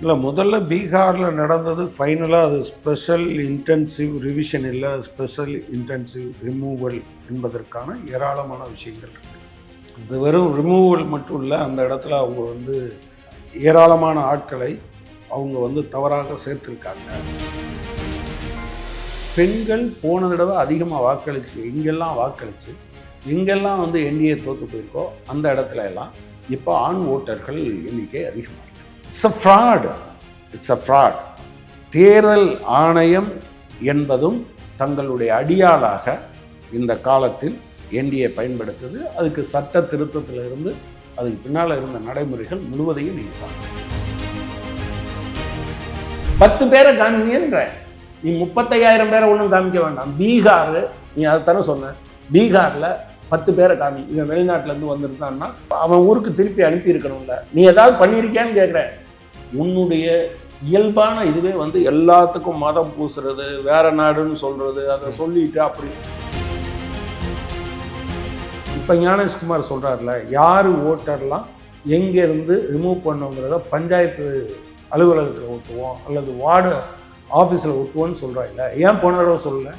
இல்லை முதல்ல பீகாரில் நடந்தது ஃபைனலாக அது ஸ்பெஷல் இன்டென்சிவ் ரிவிஷன் இல்லை ஸ்பெஷல் இன்டென்சிவ் ரிமூவல் என்பதற்கான ஏராளமான விஷயங்கள் இருக்குது இது வெறும் ரிமூவல் மட்டும் இல்லை அந்த இடத்துல அவங்க வந்து ஏராளமான ஆட்களை அவங்க வந்து தவறாக சேர்த்துருக்காங்க. பெண்கள் போன தடவை அதிகமாக வாக்களிச்சு எங்கெல்லாம் வாக்களிச்சு எங்கெல்லாம் வந்து என்டிஏ தோற்று போயிருக்கோ அந்த இடத்துல எல்லாம் இப்போ ஆண் ஓட்டர்கள் எண்ணிக்கை அதிகமாக it's a fraud it's a fraud தேர்தல் ஆணையம் என்பதும் தங்களுடைய அடியாளாக இந்த காலத்தில் என்டிஏ பயன்படுத்துது. அதுக்கு சட்ட திருத்தத்தில் இருந்து அதுக்கு பின்னால் இருந்த நடைமுறைகள் முழுவதையும் நீங்கள் பத்து பேரை காமிங்கன்ற நீ முப்பத்தையாயிரம் பேரை ஒன்றும் காமிக்க வேண்டாம். பீகார் நீ அதை தானே சொன்ன. பீகாரில் பத்து பேரை காமி. இவன் வெளிநாட்டிலேருந்து வந்திருந்தான்னா அவன் ஊருக்கு திருப்பி அனுப்பியிருக்கணும்ல. நீ ஏதாவது பண்ணியிருக்கியான்னு கேட்குறேன் உன்னுடைய இயல்பான இதுவே வந்து எல்லாத்துக்கும் மதம் பூசுறது வேற நாடுன்னு சொல்றது அதை சொல்லிட்டு அப்படி. இப்போ ஞானேஷ்குமார் சொல்றாருல யார் ஓட்டர்லாம் எங்கேருந்து ரிமூவ் பண்ணோங்கிறத பஞ்சாயத்து அலுவலகத்தில் ஒட்டுவோம் அல்லது வார்டு ஆஃபீஸில் ஒட்டுவோன்னு சொல்கிறாங்க ஏன் போன தடவை சொல்லலை?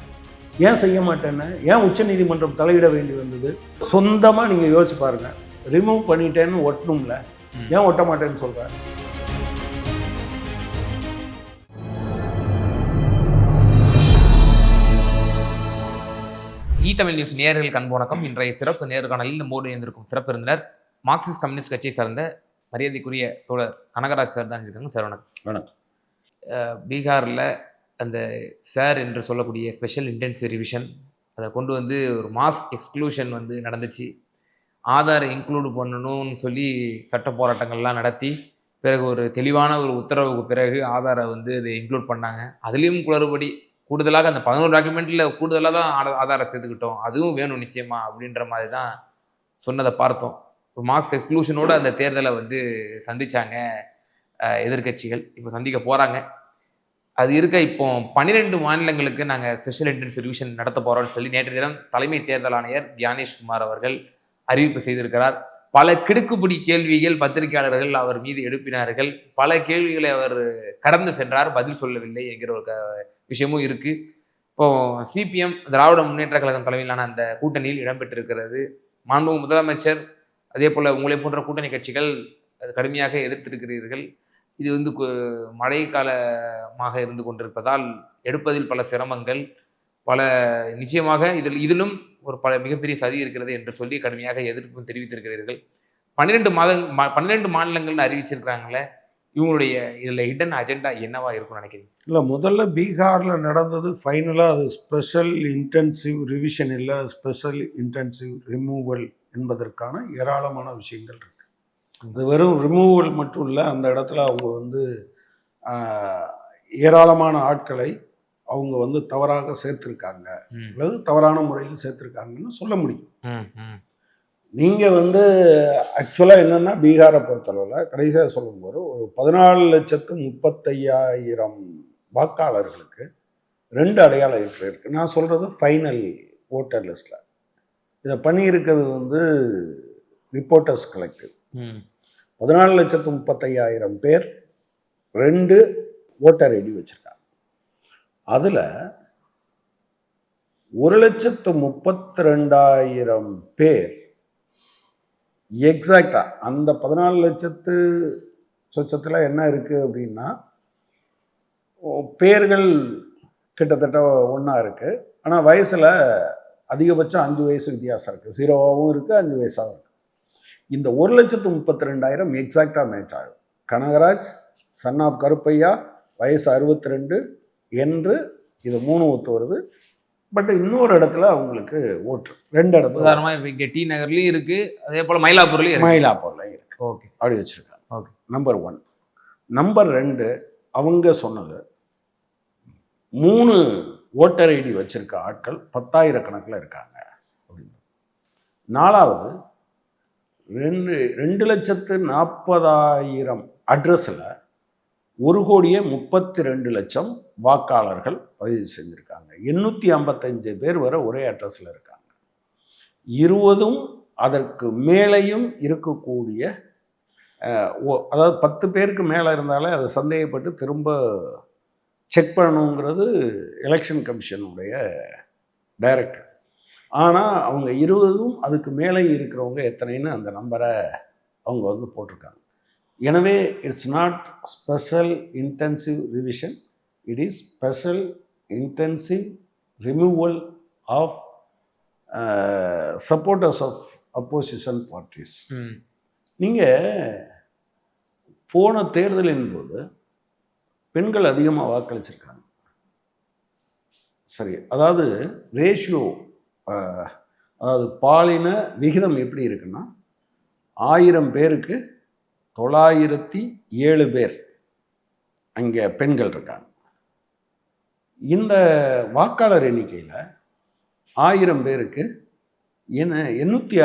ஏன் செய்ய மாட்டேன்னு? ஏன் உச்சநீதிமன்றம் தலையிட வேண்டி வந்தது? சொந்தமாக நீங்கள் யோசிச்சு பாருங்க. ரிமூவ் பண்ணிட்டேன்னு ஒட்டணும்ல. ஏன் ஒட்ட மாட்டேன்னு சொல்கிறேன் இ தமிழ் நியூஸ் நேயர்களுக்கு அன்பு வணக்கம். இன்றைய சிறப்பு நேர்காணலில் நம்மோடு இருந்திருக்கும் சிறப்பு மார்க்சிஸ்ட் கம்யூனிஸ்ட் கட்சியை சார்ந்த மரியாதைக்குரிய தோழர் கனகராஜ் சார் தான் இருக்காங்க. சார் வணக்கம். வணக்கம். பீகார்ல அந்த சார் என்று சொல்லக்கூடிய ஸ்பெஷல் இன்டென்சிவ் ரிவிஷன் அதை கொண்டு வந்து ஒரு மாஸ் எக்ஸ்க்ளூஷன் வந்து நடந்துச்சு. ஆதாரை இன்க்ளூடு பண்ணணும்னு சொல்லி சட்ட போராட்டங்கள்லாம் நடத்தி பிறகு ஒரு தெளிவான ஒரு உத்தரவுக்கு பிறகு ஆதாரை வந்து இதை இன்க்ளூட் பண்ணாங்க. அதுலேயும் குளறுபடி கூடுதலாக அந்த பதினோரு டாக்குமெண்ட்டில் கூடுதலாக தான் ஆதாரை சேர்த்துக்கிட்டோம். அதுவும் வேணும் நிச்சயமா அப்படின்ற மாதிரி தான் சொன்னதை பார்த்தோம். இப்போ மார்க்ஸ் எக்ஸ்க்ளூஷனோட அந்த தேர்தலை வந்து சந்திச்சாங்க எதிர்கட்சிகள் எதிர்க்கட்சிகள். இப்போ சந்திக்க போகிறாங்க அது இருக்க இப்போ பன்னிரெண்டு மாநிலங்களுக்கு நாங்கள் ஸ்பெஷல் என்ட்ரன்ஸ் ரிவிஷன் நடத்த போகிறோம்னு சொல்லி நேற்று தினம் தலைமை தேர்தல் ஆணையர் தியானேஷ்குமார் அவர்கள் அறிவிப்பு செய்திருக்கிறார். பல கிடுக்குப்பிடி கேள்விகள் பத்திரிகையாளர்கள் அவர் மீது எழுப்பினார்கள். பல கேள்விகளை அவர் கடந்து சென்றார் பதில் சொல்லவில்லை என்கிற ஒரு க- விஷயமும் இருக்கு. இப்போ சிபிஎம் திராவிட முன்னேற்ற கழகம் தலைமையிலான அந்த கூட்டணியில் இடம்பெற்றிருக்கிறது மாண்பு முதலமைச்சர் அதே போல உங்களை போன்ற கூட்டணி கட்சிகள் கடுமையாக எதிர்த்திருக்கிறீர்கள். இது வந்து கு- மழை காலமாக இருந்து கொண்டிருப்பதால் எடுப்பதில் பல சிரமங்கள் பல நிச்சயமாக இதில் இதிலும் ஒரு பல மிகப்பெரிய சதி இருக்கிறது என்று சொல்லி கடுமையாக எதிர்ப்பும் தெரிவித்திருக்கிறீர்கள். பன்னிரெண்டு மாத பன்னிரெண்டு மாநிலங்கள்னு அறிவிச்சிருக்கிறாங்களே இவங்களுடைய இதில் ஹிடன் அஜெண்டா என்னவா இருக்கும்னு நினைக்கிறீங்க? இல்லை முதல்ல பீகாரில் நடந்தது ஃபைனலாக அது ஸ்பெஷல் இன்டென்சிவ் ரிவிஷன் இல்லை ஸ்பெஷல் இன்டென்சிவ் ரிமூவல் என்பதற்கான ஏராளமான விஷயங்கள் இருக்குது அது வெறும் ரிமூவல் மட்டும் இல்லை அந்த இடத்துல அவங்க வந்து ஏராளமான ஆட்களை அவங்க வந்து தவறாக சேர்த்துருக்காங்க. அல்லது தவறான முறையில் சேர்த்துருக்காங்கன்னு சொல்ல முடியும். நீங்கள் வந்து ஆக்சுவலாக என்னென்னா பீகாரை பொறுத்தளவில் கடைசியாக சொல்லும்போது ஒரு பதினாலு லட்சத்து முப்பத்தையாயிரம் வாக்காளர்களுக்கு ரெண்டு அடையாள எட்டு இருக்குது நான் சொல்கிறது ஃபைனல் ஓட்டர் லிஸ்ட்டில் இதை பண்ணியிருக்கிறது வந்து ரிப்போர்ட்டர்ஸ் கலெக்டிவ் பதினாலு லட்சத்து முப்பத்தையாயிரம் பேர் ரெண்டு ஓட்டர் ஐடி வச்சுருக்காங்க. அதில் ஒரு லட்சத்து முப்பத்தி ரெண்டாயிரம் பேர் எக்ஸாக்டாக அந்த பதினாலு லட்சத்து சொச்சத்தில் என்ன இருக்குது அப்படின்னா பேர்கள் கிட்டத்தட்ட ஒன்றா இருக்குது ஆனால் வயசில் அதிகபட்சம் அஞ்சு வயசு வித்தியாசம் இருக்குது ஜீரோவாகவும் இருக்குது அஞ்சு வயசாகவும் இருக்குது இந்த ஒரு லட்சத்து முப்பத்தி ரெண்டாயிரம் எக்ஸாக்டாக மேட்ச் ஆகும். கனகராஜ் சன் ஆஃப் கருப்பையா வயசு அறுபத்தி ரெண்டு என்று இது மூணு ஒத்து வருது. பட் இன்னொரு இடத்துல அவங்களுக்கு ஓட்டு. ரெண்டு இடத்துல. உதாரணமா இப்ப இங்க டி நகர்லயும் இருக்கு அதே போல மயிலாப்பூர்லயும் இருக்கு. மயிலாப்பூர்லையும் இருக்கு. ஓகே அப்படி வச்சுருக்காங்க. Okay. நம்பர் ஒன் நம்பர் ரெண்டு அவங்க சொன்னது மூணு ஓட்டர் ஐடி வச்சிருக்க ஆட்கள் பத்தாயிரக்கணக்கில் இருக்காங்க. அப்படின்னு நாலாவது ரெண்டு ரெண்டு லட்சத்து நாற்பதாயிரம் அட்ரஸில் ஒரு கோடியே முப்பத்தி ரெண்டு லட்சம் வாக்காளர்கள் பதிவு செஞ்சுருக்காங்க. எண்ணூற்றி ஐம்பத்தஞ்சு பேர் வரை ஒரே அட்ரஸில் இருக்காங்க. இருபதும் அதற்கு மேலேயும் இருக்கக்கூடிய ஓ- அதாவது பத்து பேருக்கு மேலே இருந்தாலே அதை சந்தேகப்பட்டு திரும்ப செக் பண்ணணுங்கிறது எலெக்ஷன் கமிஷனுடைய டைரக்டர் ஆனால் அவங்க இருபதும் அதுக்கு மேலே இருக்கிறவங்க எத்தனைன்னு அந்த நம்பரை அவங்க வந்து போட்டிருக்காங்க. எனவே it's not special intensive revision it is special intensive removal of supporters of opposition parties நீங்கள் போன தேர்தலின் போது பெண்கள் அதிகமாக வாக்களிச்சிருக்காங்க. சரி அதாவது ரேஷியோ அதாவது பாலின விகிதம் எப்படி இருக்குன்னா ஆயிரம் பேருக்கு தொள்ளாயிரத்தி ஏழு பேர் அங்கே பெண்கள் இருக்காங்க. இந்த வாக்காளர் எண்ணிக்கையில் ஆயிரம் பேருக்கு என்ன எண்ணூற்றி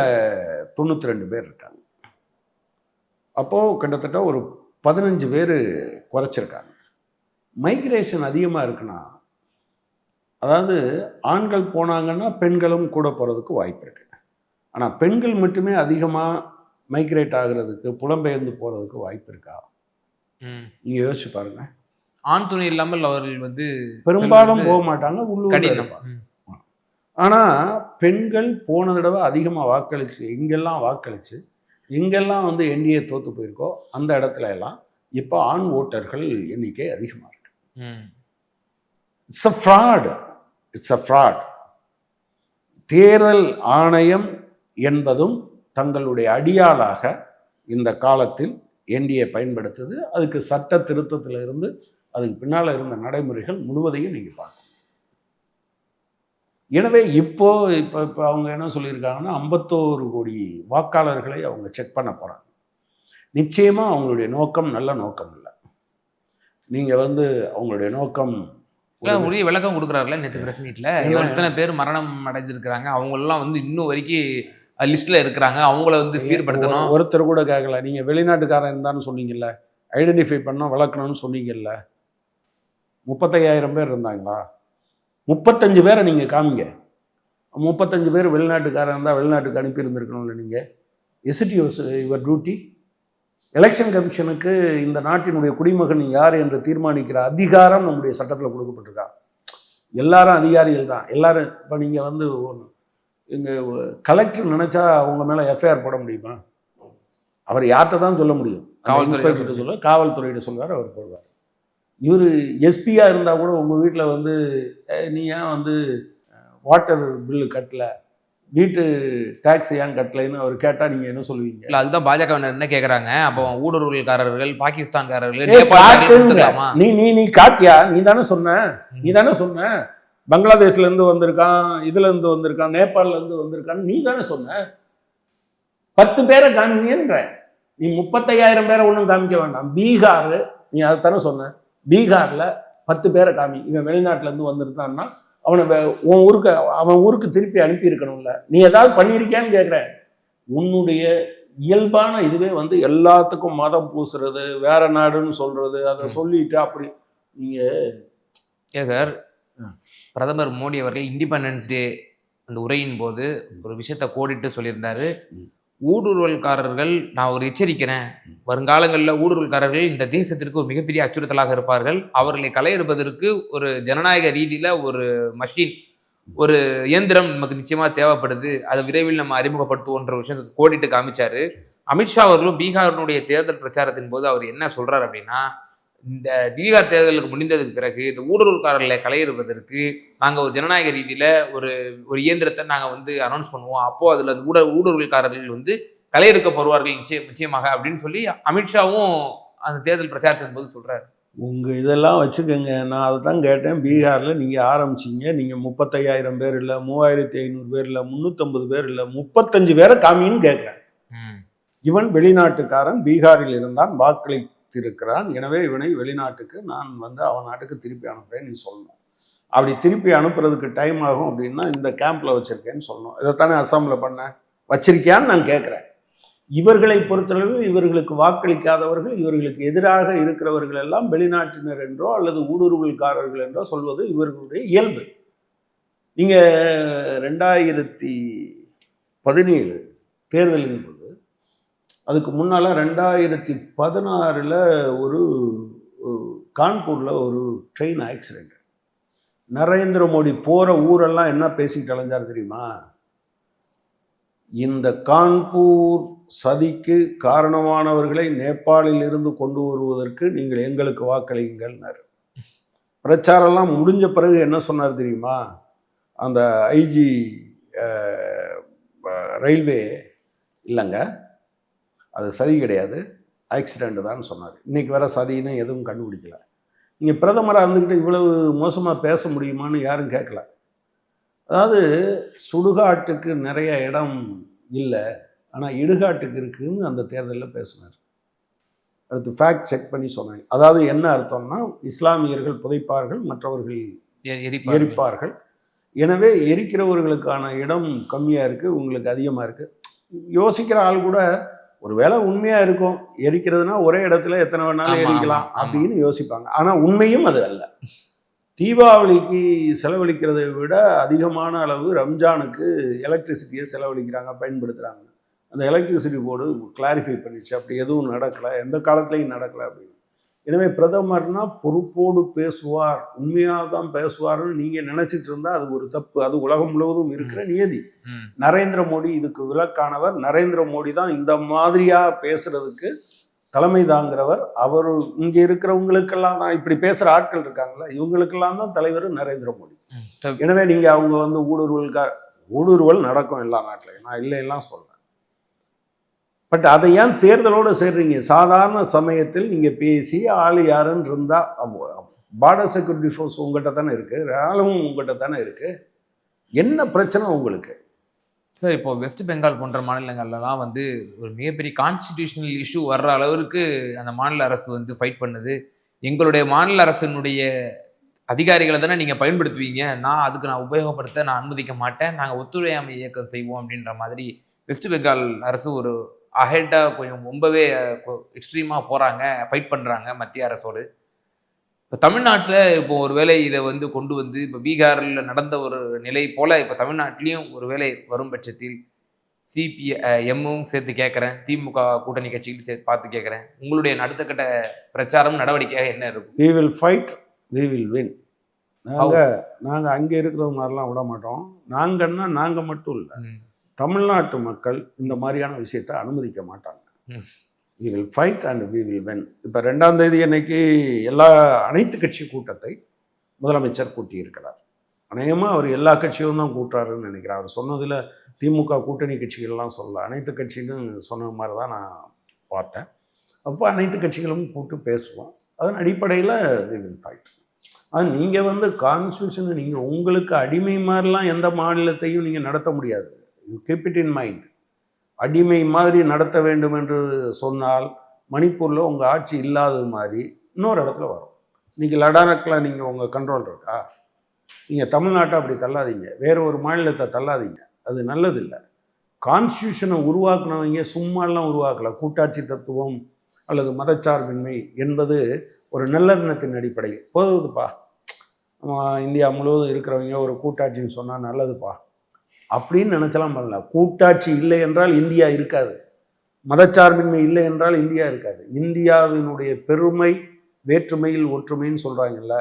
தொண்ணூற்றி ரெண்டு பேர் இருக்காங்க. அப்போது கிட்டத்தட்ட ஒரு பதினஞ்சு பேர் குறைச்சிருக்காங்க. மைக்ரேஷன் அதிகமாக இருக்குன்னா அதாவது ஆண்கள் போனாங்கன்னா பெண்களும் கூட போகிறதுக்கு வாய்ப்பு இருக்கு. ஆனால் பெண்கள் மட்டுமே அதிகமாக மைக்ரேட் ஆகுறதுக்கு புலம்பெயர்ந்து போகிறதுக்கு வாய்ப்பு இருக்கா? ம். நீங்கள் யோசிச்சு பாருங்க. ஆண் துணை இல்லாமல் அவர்கள் வந்து பெரும்பாலும் போக மாட்டாங்க உள்ளூர். ஆனால் பெண்கள் போன தடவை அதிகமாக வாக்களிச்சு எங்கெல்லாம் வாக்களிச்சு எங்கெல்லாம் வந்து என்டிஏ தோத்து போயிருக்கோ அந்த இடத்துல எல்லாம் இப்போ ஆண் ஓட்டர்கள் எண்ணிக்கை அதிகமாக இருக்கு. It's a fraud it's a fraud. தேர்தல் ஆணையம் என்பதும் தங்களுடைய அடியாளாக இந்த காலத்தில் என்டிஏ பயன்படுத்துது. அதுக்கு சட்ட திருத்தத்தில் இருந்து அதுக்கு பின்னால் இருந்த நடைமுறைகள் முழுவதையும் நீங்கள் பார்க்கணும். எனவே இப்போ இப்போ இப்போ அவங்க என்ன சொல்லியிருக்காங்கன்னா ஐம்பத்தோரு கோடி வாக்காளர்களை அவங்க செக் பண்ண போகிறாங்க நிச்சயமாக அவங்களுடைய நோக்கம் நல்ல நோக்கம் இல்லை. நீங்கள் வந்து அவங்களுடைய நோக்கம் உரிய விளக்கம் கொடுக்குறாருல நேற்று பிரஸ் மீட்ல? எத்தனை பேர் மரணம் அடைஞ்சிருக்கிறாங்க. அவங்க எல்லாம் வந்து இன்னும் வரைக்கும் லிஸ்ட்ல இருக்கிறாங்க. அவங்கள வந்து சீர்படுத்தணும். ஒரு- ஒருத்தர் கூட கேட்கல நீங்க வெளிநாட்டுக்காரன் இருந்தான்னு சொன்னீங்கல்ல. ஐடென்டிஃபை பண்ணோம் வளர்க்கணும்னு சொன்னீங்கல்ல. முப்பத்தையாயிரம் பேர் இருந்தாங்களா? முப்பத்தஞ்சு பேரை நீங்க காமிங்க. முப்பத்தஞ்சு பேர் வெளிநாட்டுக்காரன் இருந்தால் வெளிநாட்டுக்கு அனுப்பி இருந்திருக்கணும்ல நீங்க is it your duty election கமிஷனுக்கு இந்த நாட்டினுடைய குடிமகன் யார் என்று தீர்மானிக்கிற அதிகாரம் நம்முடைய சட்டத்தில் கொடுக்கப்பட்டிருக்கா. எல்லாரும் அதிகாரிகள் தான். எல்லாரும் இப்போ நீங்கள் வந்து இங்கே கலெக்டர் நினைச்சா அவங்க மேலே எஃப்ஐஆர் போட முடியுமா? அவர் யார்கிட்ட தான் சொல்ல முடியும். காவல்துறை இன்ஸ்பெக்டர் சொல்ல காவல்துறையிட்ட சொல்வார் அவர் போடுவார். இவர் எஸ்பியாக இருந்தால் கூட உங்கள் வீட்டில் வந்து "ஏய், நீ ஏன் வந்து வாட்டர் பில்லு கட்டல? வீட்டு டேக்ஸ் ஏன் கட்டலைன்னு அவர் கேட்டால் நீங்கள் என்ன சொல்லுவீங்க? இல்ல அதுதான் பாஜக என்ன கேக்குறாங்க? அப்போ ஊடுருவல்காரர்கள் பாகிஸ்தான்காரர்கள்? நீ நீ நீ காட்டியா? நீ தானே சொன்ன. நீ தானே சொன்ன. பங்களாதேஷ்ல இருந்து வந்திருக்கான் இதுல இருந்து வந்திருக்கான் நேபாள்ல இருந்து வந்திருக்கான் நீ தானே சொன்ன. பத்து பேரை காமிங்கன்ற நீ முப்பத்தையாயிரம் பேரை ஒன்றும் காமிக்க வேண்டாம். பீகார் நீ அதை தானே சொன்ன. பீகார்ல பத்து பேரை காமி. இவன் வெளிநாட்டுல இருந்து வந்திருந்தான்னா அவனை உன் ஊருக்கு அவன் ஊருக்கு திருப்பி அனுப்பி இருக்கணும்ல நீ ஏதாவது பண்ணியிருக்கியான்னு கேட்குறேன் உன்னுடைய இயல்பான இதுவே வந்து எல்லாத்துக்கும் மதம் பூசுறது வேற நாடுன்னு சொல்றது அதை. சொல்லிட்டு அப்படி நீங்க ஏன் சார். பிரதமர் மோடி அவர்கள் இண்டிபெண்டன்ஸ் டே அந்த உரையின் போது ஒரு விஷயத்தை கோடிட்டு சொல்லியிருந்தாரு. ஊடுருவல்காரர்கள் நான் ஒரு எச்சரிக்கிறேன். வருங்காலங்களில் ஊடுருவல்காரர்கள் இந்த தேசத்திற்கு ஒரு மிகப்பெரிய அச்சுறுத்தலாக இருப்பார்கள். அவர்களை களையெடுப்பதற்கு ஒரு ஜனநாயக ரீதியில் ஒரு மஷின் ஒரு இயந்திரம் நமக்கு நிச்சயமாக தேவைப்படுது. அதை விரைவில் நம்ம அறிமுகப்படுத்துவோன்ற விஷயத்தை கோடிட்டு காமிச்சாரு. அமித்ஷா அவர்களும் பீகாரினுடைய தேர்தல் பிரச்சாரத்தின் போது அவர் என்ன சொல்றாரு அப்படின்னா இந்த பீகார் தேர்தலுக்கு முடிந்ததுக்கு பிறகு இந்த ஊடுருவல்காரர்களை களையிடுவதற்கு நாங்கள் ஒரு ஜனநாயக ரீதியில ஒரு ஒரு இயந்திரத்தை நாங்கள் வந்து அனௌன்ஸ் பண்ணுவோம். அப்போ அதில் அந்த ஊட ஊடுருவல்காரர்கள் வந்து களையெடுக்கப்படுவார்கள் நிச்சயம் நிச்சயமாக அப்படின்னு சொல்லி அமித்ஷாவும் அந்த தேர்தல் பிரச்சாரத்தின் போது சொல்றாரு. உங்க இதெல்லாம் வச்சுக்கோங்க. நான் அதை தான் கேட்டேன். பீகார்ல நீங்க ஆரம்பிச்சீங்க. நீங்க முப்பத்தையாயிரம் பேர் இல்லை மூவாயிரத்தி ஐநூறு பேர் இல்லை முந்நூற்றம்பது பேர் இல்லை முப்பத்தஞ்சு பேரை காமின்னு கேட்குறேன் இவன் வெளிநாட்டுக்காரன் பீகாரில் இருந்தான் வாக்களித்திருக்கிறான் எனவே இவனை வெளிநாட்டுக்கு நான் வந்து அவன் நாட்டுக்கு திருப்பி அனுப்புகிறேன் நீ சொல்லணும். அப்படி திருப்பி அனுப்புறதுக்கு டைம் ஆகும் அப்படின்னா இந்த கேம்ப்ல வச்சிருக்கேன்னு சொல்லணும். இதைத்தானே அசாமில் பண்ண? வச்சிருக்கியான்னு நான் கேட்குறேன். இவர்களை பொறுத்தளவு இவர்களுக்கு வாக்களிக்காதவர்கள் இவர்களுக்கு எதிராக இருக்கிறவர்கள் எல்லாம் வெளிநாட்டினர் என்றோ அல்லது ஊடுருவல்காரர்கள் என்றோ சொல்வது இவர்களுடைய இயல்பு. நீங்கள் ரெண்டாயிரத்தி பதினேழு தேர்தலின் போது அதுக்கு முன்னால் ரெண்டாயிரத்தி பதினாறில் ஒரு கான்பூரில் ஒரு ட்ரெயின் ஆக்சிடெண்ட் நரேந்திர மோடி போகிற ஊரெல்லாம் என்ன பேசிக்கிட்டு அலைஞ்சார் தெரியுமா? இந்த கான்பூர் சதிக்கு காரணமானவர்களை நேபாளில் இருந்து கொண்டு வருவதற்கு நீங்கள் எங்களுக்கு வாக்களியுங்கள்னார் பிரச்சாரம்லாம் முடிஞ்ச பிறகு என்ன சொன்னார் தெரியுமா? அந்த ஐஜி ரயில்வே இல்லைங்க அது சதி கிடையாது. ஆக்சிடெண்ட் தான் சொன்னார். இன்னைக்கு வர சதின்னு எதுவும் கண்டுபிடிக்கல. நீங்கள் பிரதமராக இருந்துக்கிட்டு இவ்வளவு மோசமாக பேச முடியுமான்னு யாரும் கேட்கல. அதாவது சுடுகாட்டுக்கு நிறைய இடம் இல்லை. ஆனால் இடுகாட்டுக்கு இருக்குன்னு அந்த தேர்தலில் பேசினார். அடுத்து ஃபேக்ட் செக் பண்ணி சொன்னாங்க அதாவது என்ன அர்த்தம்னா இஸ்லாமியர்கள் புதைப்பார்கள் மற்றவர்கள். எரிப்பார்கள். எனவே எரிக்கிறவர்களுக்கான இடம் கம்மியாக இருக்குது உங்களுக்கு அதிகமாக இருக்குது யோசிக்கிற ஆள் கூட ஒருவேளை உண்மையாக இருக்கும் எரிக்கிறதுனா ஒரே இடத்துல எத்தனை வேணாலும் எரிக்கலாம். அப்படின்னு யோசிப்பாங்க. ஆனால் உண்மையும் அது அல்ல. தீபாவளிக்கு செலவழிக்கிறதை விட அதிகமான அளவு ரம்ஜானுக்கு எலக்ட்ரிசிட்டியை செலவழிக்கிறாங்க பயன்படுத்துகிறாங்க அந்த எலக்ட்ரிசிட்டி போர்டு கிளாரிஃபை பண்ணிடுச்சு. அப்படி எதுவும் நடக்கலை. எந்த காலத்துலையும் நடக்கலை அப்படின்னு. எனவே பிரதமர்னா பொறுப்போடு பேசுவார். உண்மையாக தான் பேசுவார்னு நீங்கள் நினச்சிட்டு இருந்தால் அது ஒரு தப்பு. அது உலகம் முழுவதும் இருக்கிற நியதி. நரேந்திர மோடி இதுக்கு விலக்கானவர் நரேந்திர மோடி தான் இந்த மாதிரியா பேசுறதுக்கு தலைமை தாங்கிறவர். அவர் இங்க இருக்கிறவங்களுக்கெல்லாம் தான் இப்படி பேசுற ஆட்கள் இருக்காங்களா இவங்களுக்கெல்லாம் தான் தலைவர் நரேந்திர மோடி. எனவே நீங்க அவங்க வந்து ஊடுருவல்கா ஊடுருவல் நடக்கும் எல்லா நாட்டிலையும் நான் இல்லை எல்லாம் சொல்றேன் பட் அதை ஏன் தேர்தலோடு சேர்றீங்க? சாதாரண சமயத்தில் நீங்கள் பேசி ஆள் யாருன்னு இருந்தால் பார்டர் செக்யூரிட்டி ஃபோர்ஸ் உங்கள்கிட்ட தானே இருக்குது ராணுவம் உங்கள்கிட்ட தானே இருக்குது என்ன பிரச்சனை உங்களுக்கு? சார் இப்போ வெஸ்ட் பெங்கால் போன்ற மாநிலங்கள்லாம் வந்து ஒரு மிகப்பெரிய கான்ஸ்டிடியூஷனல் இஷ்யூ வர்ற அளவிற்கு அந்த மாநில அரசு வந்து ஃபைட் பண்ணுது. எங்களுடைய மாநில அரசினுடைய அதிகாரிகளை தானே நீங்கள் பயன்படுத்துவீங்க. நான் அதுக்கு நான் உபயோகப்படுத்த நான் அனுமதிக்க மாட்டேன். நாங்கள் ஒத்துழையாமை இயக்கம் செய்வோம் அப்படின்ற மாதிரி வெஸ்ட் பெங்கால் அரசு ஒரு அஹெட்டாக கொஞ்சம் ரொம்பவே எக்ஸ்ட்ரீமாக போகிறாங்க ஃபைட் பண்ணுறாங்க மத்திய அரசோடு. இப்போ தமிழ்நாட்டில் இப்போ ஒருவேளை இதை வந்து கொண்டு வந்து இப்போ பீகாரில் நடந்த ஒரு நிலை போல இப்போ தமிழ்நாட்டிலையும் ஒருவேளை வரும் பட்சத்தில் சிபி எம்மும் சேர்த்து கேட்குறேன். திமுக கூட்டணி கட்சிகள் சேர்த்து பார்த்து கேட்குறேன். உங்களுடைய அடுத்த கட்ட பிரச்சாரம் நடவடிக்கையாக என்ன இருக்கும்? We will fight we will win. நாங்க நாங்க அங்க இருக்கிறவங்க மாதிரிலாம் விட மாட்டோம். நாங்கன்னா நாங்க மட்டும் இல்லை. தமிழ்நாட்டு மக்கள் இந்த மாதிரியான விஷயத்தை அனுமதிக்க மாட்டாங்க. we will fight and we will win. இப்போ ரெண்டாம் தேதி அன்னைக்கு எல்லா அனைத்து கட்சி கூட்டத்தை முதலமைச்சர் கூட்டியிருக்கிறார். அநேகமாக அவர் எல்லா கட்சியும் தான் கூட்டுறாருன்னு நினைக்கிறேன். அவர் சொன்னதில் திமுக கூட்டணி கட்சிகள்லாம் சொல்ல அனைத்து கட்சின்னு சொன்ன மாதிரி தான் நான் பார்த்தேன். அப்போ அனைத்து கட்சிகளும் கூட்டு பேசுவோம். அதன் அடிப்படையில் we will fight. அது நீங்கள் வந்து கான்ஸ்டியூஷனை நீங்கள் உங்களுக்கு அடிமை மாதிரிலாம் எந்த மாநிலத்தையும் நீங்கள் நடத்த முடியாது. You keep it in mind அடிமை மாதிரி நடத்த வேண்டும் என்று சொன்னால் மணிப்பூரில் உங்கள் ஆட்சி இல்லாதது மாதிரி இன்னொரு இடத்துல வரும். நீங்கள் லடாக்கில் நீங்கள் உங்கள் கண்ட்ரோல் இருக்கா? நீங்கள் தமிழ்நாட்டை அப்படி தள்ளாதீங்க. வேறு ஒரு மாநிலத்தை தள்ளாதீங்க. அது நல்லதில்லை. கான்ஸ்டியூஷனை உருவாக்குனவங்க சும்மாலாம் உருவாக்கலை. கூட்டாட்சி தத்துவம் அல்லது மதச்சார்பின்மை என்பது ஒரு நல்லெண்ணத்தின் அடிப்படையில். போதுப்பா நம்ம இந்தியா முழுவதும் இருக்கிறவங்க ஒரு கூட்டாட்சின்னு சொன்னால் நல்லதுப்பா. அப்படின்னு நினச்சலாம் பண்ணல. கூட்டாட்சி இல்லை என்றால் இந்தியா இருக்காது. மதச்சார்பின்மை இல்லை என்றால் இந்தியா இருக்காது. இந்தியாவினுடைய பெருமை வேற்றுமையில் ஒற்றுமைன்னு சொல்கிறாங்கல்ல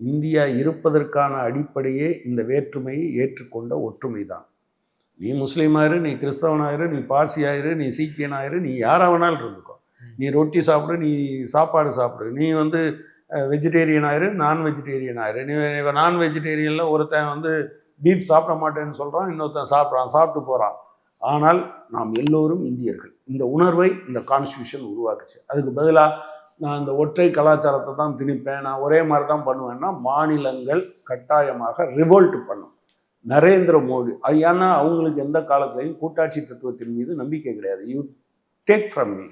இந்தியா இருப்பதற்கான அடிப்படையே இந்த வேற்றுமையை ஏற்றுக்கொண்ட ஒற்றுமை தான் நீ முஸ்லீமாயிரு நீ கிறிஸ்தவனாயிரு நீ பார்சியாயிரு நீ சீக்கியனாயிரு நீ யாரா வேணாலும் இருந்துக்கோ. நீ ரொட்டி சாப்பிடு நீ சாப்பாடு சாப்பிடு. நீ வந்து வெஜிடேரியன் ஆயிரு நான் வெஜிடேரியன் ஆயிரு. நீ நான் வெஜிடேரியனில் ஒருத்தன் வந்து பீஃப் சாப்பிட மாட்டேன்னு சொல்கிறான் இன்னொருத்தன் சாப்பிட்றான் சாப்பிட்டு போகிறான் ஆனால் நாம் எல்லோரும் இந்தியர்கள். இந்த உணர்வை இந்த கான்ஸ்டியூஷன் உருவாக்குச்சு. அதுக்கு பதிலாக நான் இந்த ஒற்றை கலாச்சாரத்தை தான் திணிப்பேன். நான் ஒரே மாதிரி தான் பண்ணுவேன்னா மாநிலங்கள் கட்டாயமாக ரிவோல்ட் பண்ணும். நரேந்திர மோடி. அது ஏன்னா அவங்களுக்கு எந்த காலத்திலையும் கூட்டாட்சி தத்துவத்தின் மீது நம்பிக்கை கிடையாது. You take from me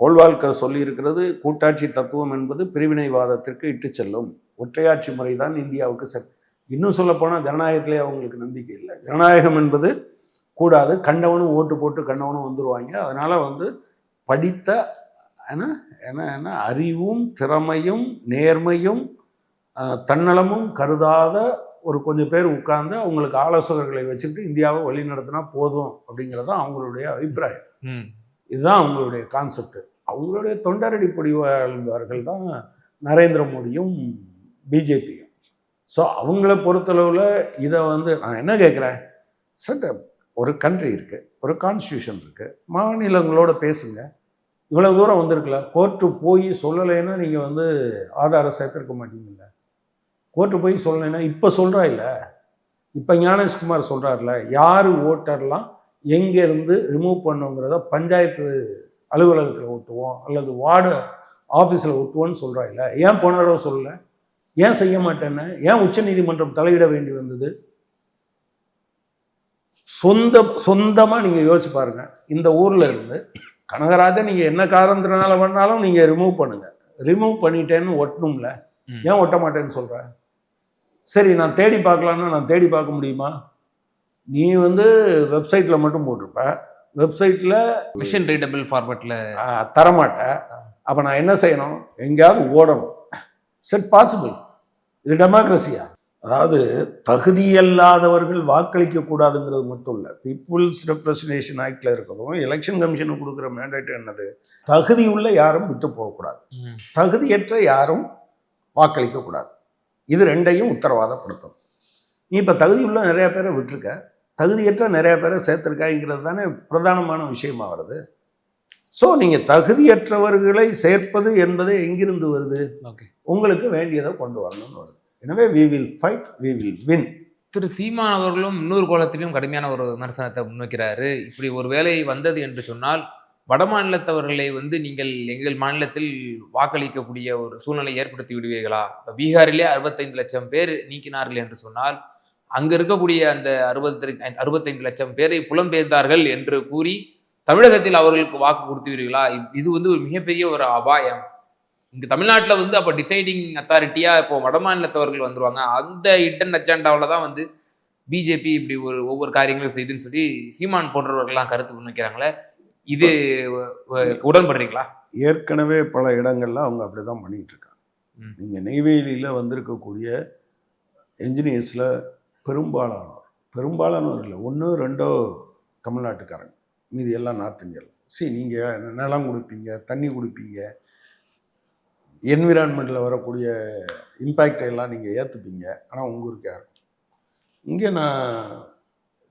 Golwalkar சொல்லியிருக்கிறது கூட்டாட்சி தத்துவம் என்பது பிரிவினைவாதத்திற்கு இட்டு செல்லும். ஒற்றையாட்சி முறை தான் இந்தியாவுக்கு செல் இன்னும் சொல்லப்போனால் ஜனநாயகத்திலே அவங்களுக்கு நம்பிக்கை இல்லை. ஜனநாயகம் என்பது கூடாது. கண்டவனும் ஓட்டு போட்டு கண்டவனும் வந்துருவாங்க. அதனால வந்து படித்த என்ன என்ன என்ன அறிவும் திறமையும் நேர்மையும் தன்னலமும் கருதாத ஒரு கொஞ்சம் பேர் உட்கார்ந்து அவங்களுக்கு ஆலோசகர்களை வச்சுக்கிட்டு இந்தியாவை வழி நடத்தினா போதும் அப்படிங்கிறது தான் அவங்களுடைய அபிப்பிராயம். இதுதான் அவங்களுடைய கான்செப்ட் அவங்களுடைய தொண்டரடி வாழ்வார்கள் தான் நரேந்திர மோடியும் பிஜேபியும் ஸோ அவங்கள பொறுத்தளவில் இதை வந்து நான் என்ன கேட்குறேன் சட்ட ஒரு கண்ட்ரி இருக்குது ஒரு கான்ஸ்டியூஷன் இருக்குது மாநிலங்களோட பேசுங்க. இவ்வளோ தூரம் வந்திருக்கல. கோர்ட்டு போய் சொல்லலைன்னா நீங்கள் வந்து ஆதாரம் சேர்த்துருக்க மாட்டீங்கல்ல. கோர்ட்டு போய் சொல்லலைன்னா இப்போ சொல்கிறா இல்லை. இப்போ ஞானேஷ்குமார் சொல்கிறார்ல யார் ஓட்டர்லாம் எங்கேருந்து ரிமூவ் பண்ணுங்கிறத பஞ்சாயத்து அலுவலகத்தில் ஒட்டுவோம் அல்லது வார்டு ஆஃபீஸில் ஒட்டுவோன்னு சொல்கிறா இல்லை. ஏன் போன தடவை சொல்லலை? ஏன் செய்ய மாட்டேன்னு? ஏன் உச்சநீதிமன்றம் தலையிட வேண்டி வந்தது? சொந்த சொந்தமாக நீங்கள் யோசிச்சு பாருங்க. இந்த ஊரில் இருந்து கனகராஜன் நீங்கள் என்ன காரணத்தினால பண்ணாலும் நீங்கள் ரிமூவ் பண்ணுங்க. ரிமூவ் பண்ணிட்டேன்னு ஒட்டணும்ல. ஏன் ஒட்ட மாட்டேன்னு சொல்ற? சரி நான் தேடி பார்க்கலான்னா நான் தேடி பார்க்க முடியுமா? நீ வந்து வெப்சைட்டில் மட்டும் போட்டிருப்ப. வெப்சைட்டில் மிஷின் ரீடபிள் ஃபார்மேட்டில் தரமாட்ட. அப்போ நான் என்ன செய்யணும்? எங்கேயாவது ஓடணும். செட் பாசிபிள் இது டெமோக்ரஸியா அதாவது தகுதியல்லாதவர்கள் வாக்களிக்க கூடாதுங்கிறது மட்டும் இல்லை பீப்புள்ஸ் ரெப்ரசன்டேஷன் ஆக்டில் இருக்கிறதும் எலெக்ஷன் கமிஷனுக்கு கொடுக்குற மேண்டேட் என்னது? தகுதியுள்ள யாரும் விட்டு போகக்கூடாது தகுதியற்ற யாரும் வாக்களிக்க கூடாது. இது ரெண்டையும் உத்தரவாதப்படுத்தும். நீ இப்போ தகுதியுள்ள நிறைய பேரை விட்டுருக்க தகுதியற்ற நிறைய பேரை சேர்த்துருக்காங்கிறது தானே பிரதானமான விஷயமா வருது. ஸோ நீங்கள் தகுதியற்றவர்களை சேர்ப்பது என்பது எங்கிருந்து வருது? ஓகே. உங்களுக்கு வேண்டியதை கொண்டு வரணும்னு வருது. எனவே we will fight we will win Thiru Seeman அவர்களும் இன்னொரு கோலத்திலும் கடுமையான ஒரு விமர்சனத்தை முன்வைக்கிறாரு. இப்படி ஒரு வேலை வந்தது என்று சொன்னால் வட மாநிலத்தவர்களை வந்து நீங்கள் எங்கள் மாநிலத்தில் வாக்களிக்கக்கூடிய ஒரு சூழ்நிலை ஏற்படுத்தி விடுவீர்களா? இப்போ பீகாரிலே அறுபத்தைந்து லட்சம் பேர் நீக்கினார்கள் என்று சொன்னால் அங்கே இருக்கக்கூடிய அந்த அறுபத்தி அறுபத்தைந்து லட்சம் பேரை புலம்பெயர்ந்தார்கள் என்று கூறி தமிழகத்தில் அவர்களுக்கு வாக்கு கொடுத்துவீர்களா இது வந்து ஒரு மிகப்பெரிய ஒரு அபாயம். இங்க தமிழ்நாட்டுல வந்து அப்ப டிசைடிங் அத்தாரிட்டியா இப்போ வட மாநிலத்தவர்கள் வந்துருவாங்க. அந்த இடன் அஜெண்டாவில் தான் வந்து பிஜேபி இப்படி ஒரு ஒவ்வொரு காரியங்களும் செய்துன்னு சொல்லி சீமான் போன்றவர்கள்லாம் கருத்து முன்வைக்கிறாங்களே இது உடன்படுறீங்களா? ஏற்கனவே பல இடங்கள்ல அவங்க அப்படி தான் பண்ணிட்டு இருக்காங்க. நீங்கள் நெய்வேலியில் வந்திருக்கக்கூடிய என்ஜினியர்ஸில் பெரும்பாலானோர் பெரும்பாலானோர் இல்லை ஒன்று ரெண்டோ தமிழ்நாட்டுக்காரங்க. மீதி எல்லாம் நார்த் இந்தியாவில் சி நீங்கள் நிலம் கொடுப்பீங்க தண்ணி கொடுப்பீங்க என்விரான்மெண்ட்டில் வரக்கூடிய இம்பேக்டை எல்லாம் நீங்கள் ஏற்றுப்பீங்க ஆனால் உங்கள் ஊருக்கு இங்கே நான்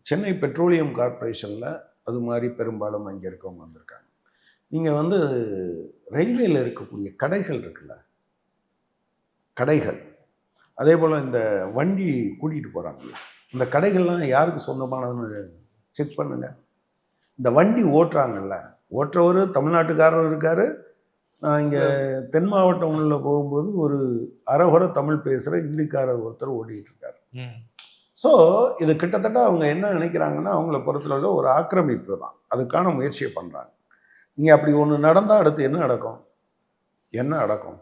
சென்னை பெட்ரோலியம் கார்ப்பரேஷனில் அது மாதிரி பெரும்பாலும் அங்கே இருக்கவங்க வந்திருக்காங்க. நீங்கள் வந்து ரயில்வேயில் இருக்கக்கூடிய கடைகள் இருக்குல்ல? கடைகள். அதே போல் இந்த வண்டி கூட்டிகிட்டு போகிறாங்கல்ல இந்த கடைகள்லாம் யாருக்கு சொந்தமானதுன்னு செக் பண்ணுங்க. இந்த வண்டி ஓட்டுறாங்கல்ல? ஓட்டுறவர் தமிழ்நாட்டுக்காரர் இருக்கார் நான் இங்கே தென் மாவட்டம் உள்ள போகும்போது ஒரு அறகுறை தமிழ் பேசுகிற இந்திக்காரர் ஒருத்தர் இருக்காரு. ஸோ இது கிட்டத்தட்ட அவங்க என்ன நினைக்கிறாங்கன்னா அவங்கள பொறுத்தளவு ஒரு ஆக்கிரமிப்பு தான். அதுக்கான முயற்சியை பண்ணுறாங்க நீங்கள் அப்படி ஒன்று நடந்தால் அடுத்து என்ன நடக்கும்? என்ன நடக்கும்?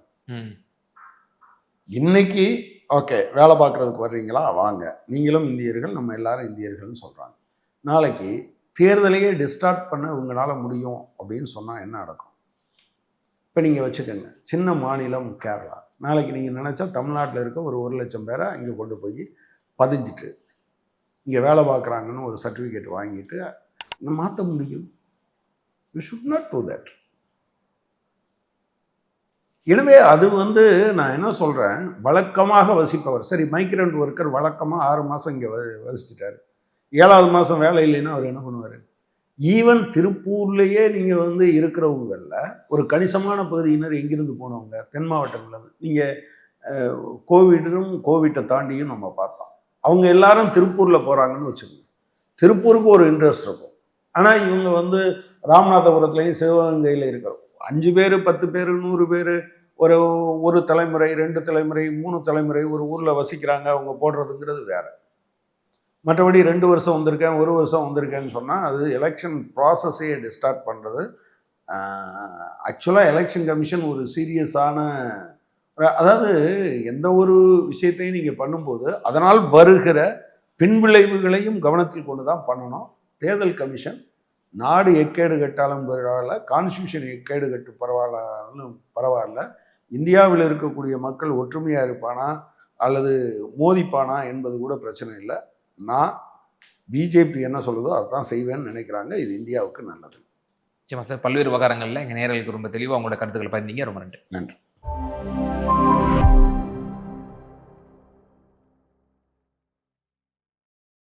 இன்னைக்கு ஓகே வேலை பார்க்குறதுக்கு வர்றீங்களா? வாங்க. நீங்களும் இந்தியர்கள் நம்ம எல்லாரும் இந்தியர்கள்னு சொல்கிறாங்க நாளைக்கு தேர்தலையே டிஸ்டார்ட் பண்ண உங்களால் முடியும் அப்படின்னு சொன்னால் என்ன நடக்கும்? இப்போ நீங்கள் வச்சுக்கோங்க. சின்ன மாநிலம் கேரளா. நாளைக்கு நீங்கள் நினச்சா தமிழ்நாட்டில் இருக்க ஒரு ஒரு லட்சம் பேரை இங்கே கொண்டு போய் பதிஞ்சிட்டு இங்கே வேலை பார்க்குறாங்கன்னு ஒரு சர்டிஃபிகேட் வாங்கிட்டு இங்கே மாற்ற முடியும்? You should not do that எனவே அது வந்து நான் என்ன சொல்கிறேன் வழக்கமாக வசிப்பவர். சரி மைக்ரண்ட் ஒர்க்கர் வழக்கமாக ஆறு மாதம் இங்கே வசிச்சிட்டாரு. ஏழாவது மாதம் வேலை இல்லைன்னா அவர் என்ன பண்ணுவார்? ஈவன் திருப்பூர்லேயே நீங்கள் வந்து இருக்கிறவங்களில் ஒரு கணிசமான பகுதியினர் எங்கிருந்து போனவங்க? தென் மாவட்டங்கள்லேருந்து நீங்கள் கோவிடும் கோவிட்டை தாண்டியும் நம்ம பார்த்தோம். அவங்க எல்லாரும் திருப்பூரில் போகிறாங்கன்னு வச்சுக்கோங்க. திருப்பூருக்கு ஒரு இன்ட்ரெஸ்ட் இருக்கும். ஆனால் இவங்க வந்து ராமநாதபுரத்துலேயும் சிவகங்கையில் இருக்கிறோம் அஞ்சு பேர் பத்து பேர் நூறு பேர் ஒரு ஒரு தலைமுறை ரெண்டு தலைமுறை மூணு தலைமுறை ஒரு ஊரில் வசிக்கிறாங்க அவங்க போடுறதுங்கிறது வேறு. மற்றபடி ரெண்டு வருஷம் வந்திருக்கேன் ஒரு வருஷம் வந்திருக்கேன்னு சொன்னால் அது எலெக்ஷன் ப்ராசஸையே டிஸ்டார்ட் பண்ணுறது ஆக்சுவலாக எலெக்ஷன் கமிஷன் ஒரு சீரியஸான அதாவது எந்த ஒரு விஷயத்தையும் நீங்கள் பண்ணும்போது அதனால் வருகிற பின்விளைவுகளையும் கவனத்தில் கொண்டு தான் பண்ணணும். தேர்தல் கமிஷன் நாடு எக்கேடு கட்டாலும் பரவாயில்ல கான்ஸ்டியூஷன் எக்கேடு கட்டு பரவாயில்லும் பரவாயில்ல. இந்தியாவில் இருக்கக்கூடிய மக்கள் ஒற்றுமையாக இருப்பானா அல்லது மோதிப்பானா என்பது கூட பிரச்சனை இல்லை. நான் பிஜேபி என்ன சொல்லுதோ அதுதான் செய்வேன்னு நினைக்கிறாங்க. இது இந்தியாவுக்கு நல்லது. நிச்சயமா சார். பல்வேறு விவகாரங்களில் எங்கள் நேரலுக்கு ரொம்ப தெளிவாக உங்களோட கருத்துக்களை பதிந்தீங்க ரொம்ப நன்றி. நன்றி.